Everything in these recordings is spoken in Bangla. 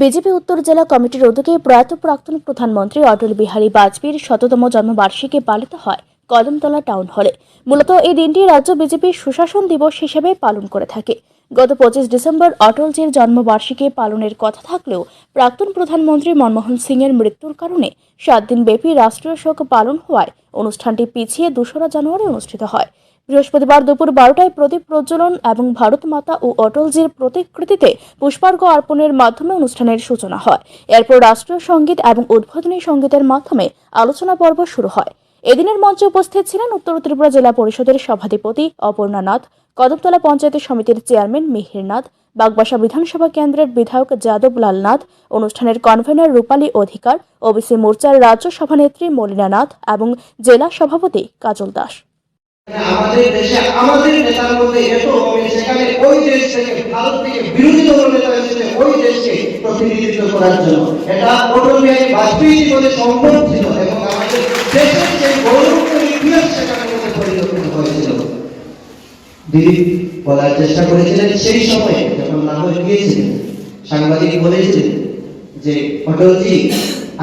বিজেপি উত্তর জেলা কমিটির উদ্যোগে প্রয়াত প্রাক্তন প্রধানমন্ত্রী অটল বিহারী বাজপেয়ীর শততম জন্মবার্ষিকী পালিত হয় কদমতলা টাউন হলে। মূলত এই দিনটি রাজ্য বিজেপির সুশাসন দিবস হিসেবে পালন করে থাকে। গত পঁচিশ ডিসেম্বর অটলজির জন্মবার্ষিকী পালনের কথা থাকলেও প্রাক্তন প্রধানমন্ত্রী মনমোহন সিংয়ের মৃত্যুর কারণে সাত দিন ব্যাপী রাষ্ট্রীয় শোক পালন হওয়ায় অনুষ্ঠানটি পিছিয়ে দোসরা জানুয়ারি অনুষ্ঠিত হয়। বৃহস্পতিবার দুপুর বারোটায় প্রদীপ প্রজ্বলন এবং ভারত মাতা ও অটলজির প্রতিকৃতিতে পুষ্পার্ঘ্য অর্পণের মাধ্যমে অনুষ্ঠানের সূচনা হয়। এরপর রাষ্ট্রীয় সংগীত এবং উদ্বোধনী সঙ্গীতের মাধ্যমে আলোচনা পর্ব শুরু হয়। এদিনের মঞ্চে উপস্থিত ছিলেন উত্তর ত্রিপুরা জেলা পরিষদের সভাধিপতি অপর্ণা নাথ, কদমতলা পঞ্চায়েত সমিতির চেয়ারম্যান মিহির নাথ, বাগবাসা বিধানসভা কেন্দ্রের বিধায়ক যাদব লালনাথ অনুষ্ঠানের কনভেনর রূপালী অধিকার, ওবিসি মোর্চার রাজ্য সভানেত্রী মলিনা নাথ এবং জেলা সভাপতি কাজল দাস। আমাদের দেশে, আমাদের নেতার মধ্যে এত সেখানে ওই দেশ থেকে, ভারত থেকে বিরোধী দল নেতা এসেছে ওই দেশকে প্রতিনিধিত্ব করার জন্য। এটা অটল বিহারী বাজপেয়ী জীবনে সম্ভব ছিল এবং আমাদের দেশের যে ইতিহাস সেখানে হয়েছিল। দিদি বলার চেষ্টা করেছিলেন সেই সময়ে যখন গিয়েছিলেন, সাংবাদিক বলেছিলেন যে, অটলজি,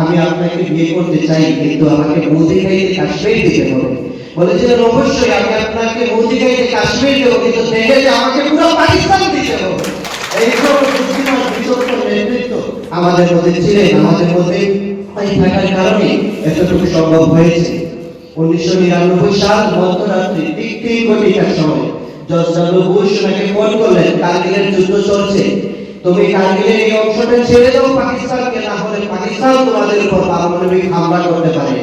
আমি আপনাকে বিয়ে করতে চাই, কিন্তু আমাকে মোদি খাইতে কাশ্মীর দিতে হবে। বলেছিলেন, অবশ্যই আমি আপনাকে মোদি খাইতে কাশ্মীর দেবো, কিন্তু দেখে যে আমাকে পুরো পাকিস্তান দিতে হবে। নেতৃত্ব আমাদের মধ্যে আমাদের মধ্যে থাকার কারণে এতটুকু সম্ভব হয়েছে। উনিশশো নিরানব্বই সাল ঠিক সময় ফোন করলেন যুদ্ধ চলছে। তুমি কার্গিলের এই অংশটা ছেড়ে দাও পাকিস্তানকে, না হলে পাকিস্তান তোমাদের উপর পারমাণবিক হামলা করতে পারে।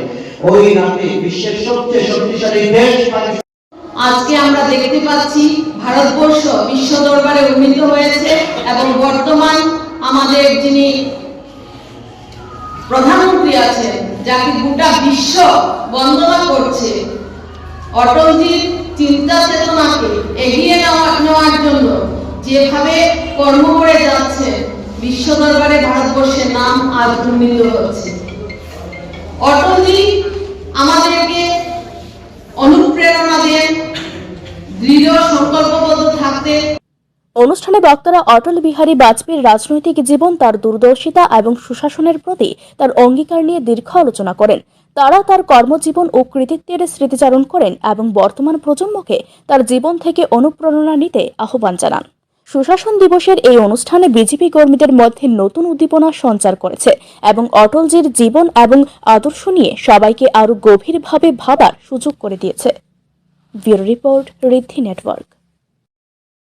ওই রাতে বিশ্বের সবচেয়ে শক্তিশালী দেশ আজকে আমরা দেখতে পাচ্ছি ভারতবর্ষ বিশ্ব দরবারে উন্নীত হয়েছে এবং বর্তমান আমাদের যিনি প্রধানমন্ত্রী আছেন, যাকে গোটা বিশ্ব বন্দনা করছে, অটলজির চিন্তা চেতনাকে এগিয়ে নেওয়া- নেওয়ার জন্য যেভাবে কর্ম করে যাচ্ছে, বিশ্ব দরবারে ভারতবর্ষের নাম আজ উন্নীত হচ্ছে। অটলজি আমাদেরকে অনুপ্রেরণা দেন, দৃঢ় সংকল্পবদ্ধ থাকতে। অনুষ্ঠানে বক্তারা অটল বিহারী বাজপেয়ীর রাজনৈতিক জীবন, তার দূরদর্শিতা এবং সুশাসনের প্রতি তার অঙ্গীকার নিয়ে দীর্ঘ আলোচনা করেন। তারা তার কর্মজীবন ও কৃতিত্বের স্মৃতিচারণ করেন এবং বর্তমান প্রজন্মকে তার জীবন থেকে অনুপ্রেরণা নিতে আহ্বান জানান। সুশাসন দিবসের এই অনুষ্ঠানে বিজেপি কর্মীদের মধ্যে নতুন উদ্দীপনা সঞ্চার করেছে এবং অটলজির জীবন এবং আদর্শ নিয়ে সবাইকে আরও গভীরভাবে ভাবার সুযোগ করে দিয়েছে। Bureau report Riddhi network.